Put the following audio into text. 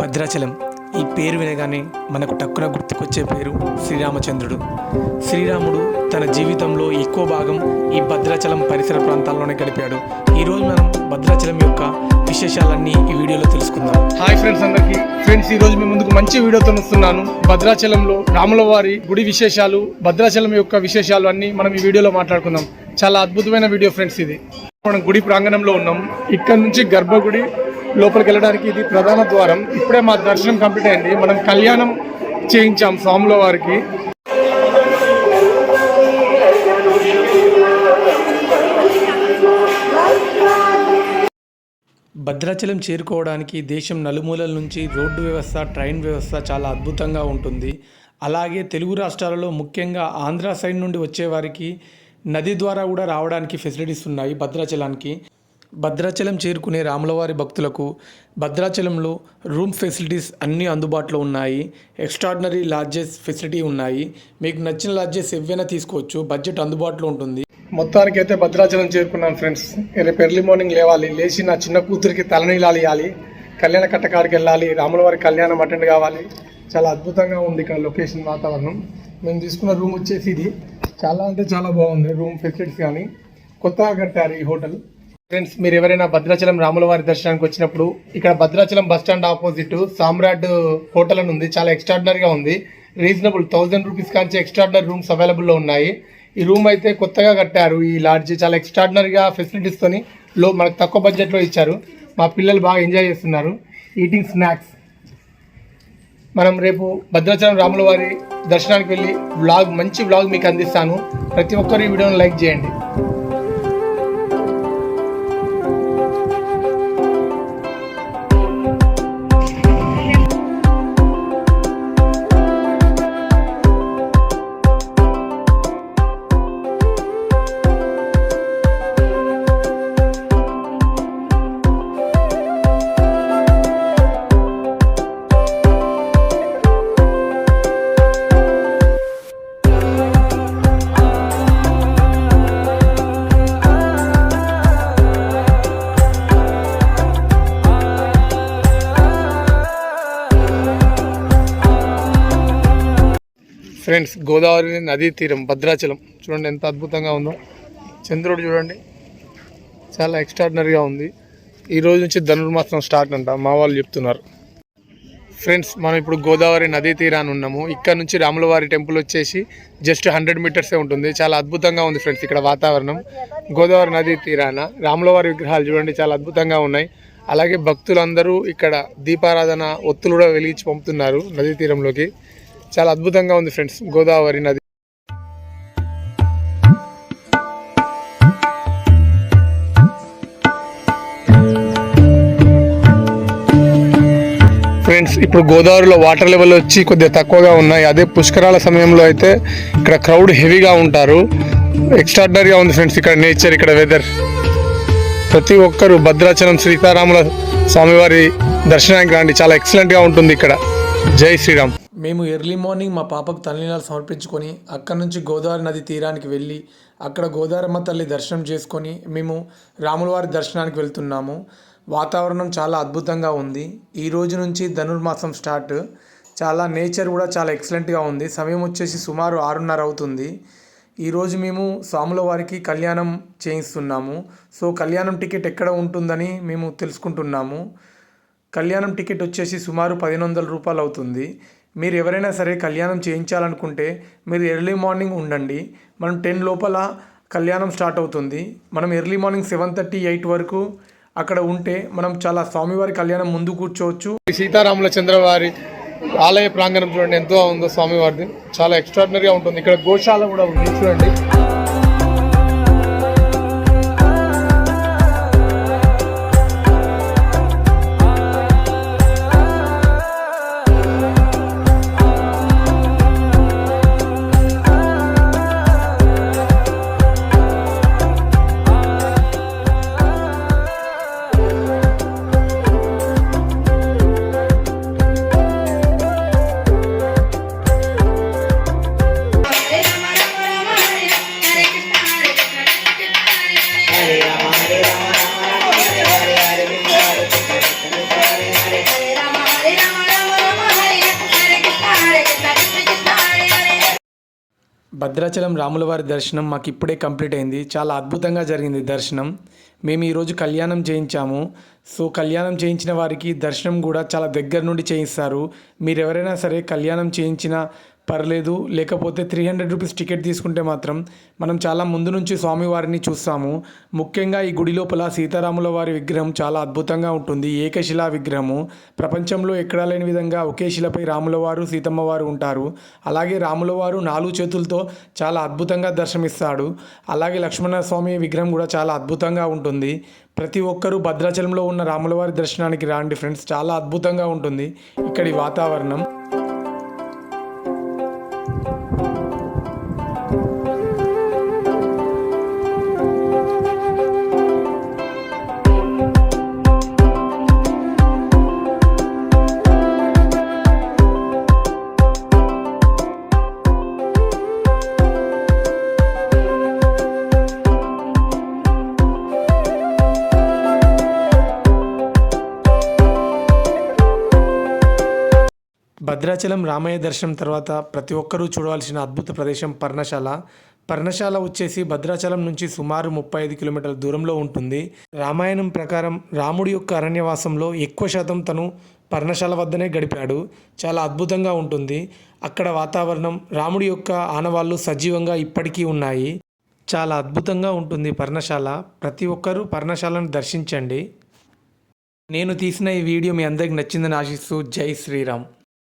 భద్రాచలం. ఈ పేరు వినగానే మనకు టక్కున గుర్తుకొచ్చే పేరు శ్రీరామచంద్రుడు. శ్రీరాముడు తన జీవితంలో ఎక్కువ భాగం ఈ భద్రాచలం పరిసర ప్రాంతాల్లోనే గడిపాడు. ఈరోజు మనం భద్రాచలం యొక్క విశేషాలన్నీ ఈ వీడియోలో తెలుసుకుందాం. హాయ్ ఫ్రెండ్స్ అందరికి. ఫ్రెండ్స్ ఈ రోజు మేము ముందుకు మంచి వీడియోతో వస్తున్నాను. భద్రాచలంలో రాముల వారి గుడి విశేషాలు భద్రాచలం యొక్క విశేషాలు అన్ని మనం ఈ వీడియోలో మాట్లాడుకుందాం. చాలా అద్భుతమైన వీడియో ఫ్రెండ్స్ ఇది. మనం గుడి ప్రాంగణంలో ఉన్నాం. ఇక్కడ నుంచి గర్భగుడి లోపలికి వెళ్ళడానికి ఇది ప్రధాన ద్వారం. ఇప్పుడే మా దర్శనం కంప్లీట్ అయింది. మనం కళ్యాణం చేయించాం స్వాముల వారికి. భద్రాచలం చేరుకోవడానికి దేశం నలుమూలల నుంచి రోడ్డు వ్యవస్థ ట్రైన్ వ్యవస్థ చాలా అద్భుతంగా ఉంటుంది. అలాగే తెలుగు రాష్ట్రాలలో ముఖ్యంగా ఆంధ్ర సైడ్ నుండి వచ్చేవారికి నది ద్వారా కూడా రావడానికి ఫెసిలిటీస్ ఉన్నాయి భద్రాచలానికి. భద్రాచలం చేరుకునే రాములవారి భక్తులకు భద్రాచలంలో రూమ్ ఫెసిలిటీస్ అన్నీ అందుబాటులో ఉన్నాయి. ఎక్స్ట్రాడినరీ లాడ్జెస్ ఫెసిలిటీ ఉన్నాయి. మీకు నచ్చిన లాడ్జెస్ ఏవైనా తీసుకోవచ్చు. బడ్జెట్ అందుబాటులో ఉంటుంది. మొత్తానికి అయితే భద్రాచలం చేరుకున్నాను ఫ్రెండ్స్. రేపు ఎర్లీ మార్నింగ్ లేవాలి. లేచి నా చిన్న కూతురికి తలనీలాలు ఇవ్వాలి కళ్యాణ కట్టకాడికి వెళ్ళాలి. రాములవారి కళ్యాణం అటెండ్ కావాలి. చాలా అద్భుతంగా ఉంది ఇక్కడ లొకేషన్ వాతావరణం. మేము తీసుకున్న రూమ్ వచ్చేసి ఇది. చాలా అంటే చాలా బాగుంది రూమ్ ఫెసిలిటీస్ కానీ. కొత్తగా కట్టారు ఈ హోటల్. ఫ్రెండ్స్ మీరు ఎవరైనా భద్రాచలం రాముల వారి దర్శనానికి వచ్చినప్పుడు ఇక్కడ Bhadrachalam bus stand opposite Samrat hotel అని ఉంది. చాలా ఎక్స్ట్రాడినరీగా ఉంది. రీజనబుల్ థౌజండ్ రూపీస్ కాంచి ఎక్స్ట్రాడినరీ రూమ్స్ అవైలబుల్లో ఉన్నాయి. ఈ రూమ్ అయితే కొత్తగా కట్టారు. ఈ లాడ్జ్ చాలా ఎక్స్ట్రాడినరీగా ఫెసిలిటీస్తోని లో మనకు తక్కువ బడ్జెట్లో ఇచ్చారు. మా పిల్లలు బాగా ఎంజాయ్ చేస్తున్నారు. ఈటింగ్ స్నాక్స్ మనం రేపు భద్రాచలం రాముల వారి దర్శనానికి వెళ్ళి వ్లాగ్ మంచి వ్లాగ్ మీకు అందిస్తాను. ప్రతి ఒక్కరు ఈ వీడియోని లైక్ చేయండి. ఫ్రెండ్స్ గోదావరి నదీ తీరం భద్రాచలం. చూడండి ఎంత అద్భుతంగా ఉందో. చంద్రుడు చూడండి. చాలా ఎక్స్ట్రాడినరీగా ఉంది. ఈ రోజు నుంచి ధనుర్మాసం స్టార్ట్ అంట మా వాళ్ళు చెప్తున్నారు. ఫ్రెండ్స్ మనం ఇప్పుడు గోదావరి నదీ తీరాన్ని ఉన్నాము. ఇక్కడ నుంచి రాములవారి టెంపుల్ వచ్చేసి జస్ట్ హండ్రెడ్ మీటర్సే ఉంటుంది. చాలా అద్భుతంగా ఉంది ఫ్రెండ్స్ ఇక్కడ వాతావరణం. గోదావరి నదీ తీరాన రాములవారి విగ్రహాలు చూడండి చాలా అద్భుతంగా ఉన్నాయి. అలాగే భక్తులందరూ ఇక్కడ దీపారాధన ఒత్తులు కూడా వెలిగించి పంపుతున్నారు నదీ తీరంలోకి. చాలా అద్భుతంగా ఉంది ఫ్రెండ్స్ గోదావరి నది. ఫ్రెండ్స్ ఇప్పుడు గోదావరిలో వాటర్ లెవెల్ వచ్చి కొద్దిగా తక్కువగా ఉన్నాయి. అదే పుష్కరాల సమయంలో అయితే ఇక్కడ క్రౌడ్ హెవీగా ఉంటారు. ఎక్స్ట్రాడినరీగా ఉంది ఫ్రెండ్స్ ఇక్కడ నేచర్ ఇక్కడ వెదర్ ప్రతి ఒక్కరు భద్రాచలం సీతారాముల స్వామివారి దర్శనానికి రండి. చాలా ఎక్సలెంట్గా ఉంటుంది ఇక్కడ. జై శ్రీరామ్. మేము ఎర్లీ మార్నింగ్ మా పాపకు తల్లినాలు సమర్పించుకొని అక్కడి నుంచి గోదావరి నది తీరానికి వెళ్ళి అక్కడ గోదావరమ్మ తల్లి దర్శనం చేసుకొని మేము రాములవారి దర్శనానికి వెళ్తున్నాము. వాతావరణం చాలా అద్భుతంగా ఉంది. ఈ రోజు నుంచి ధనుర్మాసం స్టార్ట్. చాలా నేచర్ కూడా చాలా ఎక్సలెంట్గా ఉంది. సమయం వచ్చేసి సుమారు ఆరున్నర అవుతుంది. ఈరోజు మేము స్వాముల వారికి కళ్యాణం చేయిస్తున్నాము. సో కళ్యాణం టికెట్ ఎక్కడ ఉంటుందని మేము తెలుసుకుంటున్నాము. కళ్యాణం టికెట్ వచ్చేసి సుమారు పదిహేను వందల రూపాయలు అవుతుంది. మీరు ఎవరైనా సరే కళ్యాణం చేయించాలనుకుంటే మీరు ఎర్లీ మార్నింగ్ ఉండండి. మనం టెన్ లోపల కళ్యాణం స్టార్ట్ అవుతుంది. మనం early morning seven thirty eight వరకు అక్కడ ఉంటే మనం చాలా స్వామివారి కళ్యాణం ముందు కూర్చోవచ్చు. సీతారాముల చంద్రవారి ఆలయ ప్రాంగణం చూడండి ఎంతో ఉందో స్వామివారిది. చాలా ఎక్స్ట్రాడినరీగా ఉంటుంది. ఇక్కడ గోశాల కూడా ఉంది చూడండి. భద్రాచలం రాములవారి దర్శనం మాకు ఇప్పుడే కంప్లీట్ అయింది. చాలా అద్భుతంగా జరిగింది దర్శనం. మేము ఈరోజు కళ్యాణం చేయించాము. సో కళ్యాణం చేయించిన వారికి దర్శనం కూడా చాలా దగ్గర నుండి చేయిస్తారు. మీరు ఎవరైనా సరే కళ్యాణం చేయించిన పర్లేదు లేకపోతే త్రీ హండ్రెడ్ రూపీస్ టికెట్ తీసుకుంటే మాత్రం మనం చాలా ముందు నుంచి స్వామివారిని చూస్తాము. ముఖ్యంగా ఈ గుడి లోపల సీతారాముల వారి విగ్రహం చాలా అద్భుతంగా ఉంటుంది. ఏకశిలా విగ్రహము. ప్రపంచంలో ఎక్కడా లేని విధంగా ఒకే శిలపై రాములవారు సీతమ్మవారు సీతమ్మ వారు ఉంటారు. అలాగే రాములవారు నాలుగు చేతులతో చాలా అద్భుతంగా దర్శనమిస్తాడు. అలాగే లక్ష్మణ స్వామి విగ్రహం కూడా చాలా అద్భుతంగా ఉంటుంది. ప్రతి ఒక్కరూ భద్రాచలంలో ఉన్న రాములవారి దర్శనానికి రాండి ఫ్రెండ్స్. చాలా అద్భుతంగా ఉంటుంది. ఇక్కడి వాతావరణం. భద్రాచలం రామయ్య దర్శనం తర్వాత ప్రతి ఒక్కరూ చూడవలసిన అద్భుత ప్రదేశం పర్ణశాల. పర్ణశాల వచ్చేసి భద్రాచలం నుంచి సుమారు ముప్పై ఐదు కిలోమీటర్ల దూరంలో ఉంటుంది. రామాయణం ప్రకారం రాముడి యొక్క అరణ్యవాసంలో ఎక్కువ శాతం తను పర్ణశాల వద్దనే గడిపాడు. చాలా అద్భుతంగా ఉంటుంది. అక్కడ వాతావరణం రాముడి యొక్క ఆనవాళ్ళు సజీవంగా ఇప్పటికీ ఉన్నాయి. చాలా అద్భుతంగా ఉంటుంది పర్ణశాల. ప్రతి ఒక్కరూ పర్ణశాలను దర్శించండి. నేను తీసిన ఈ వీడియో మీ అందరికి నచ్చిందని ఆశిస్తూ జై శ్రీరామ్.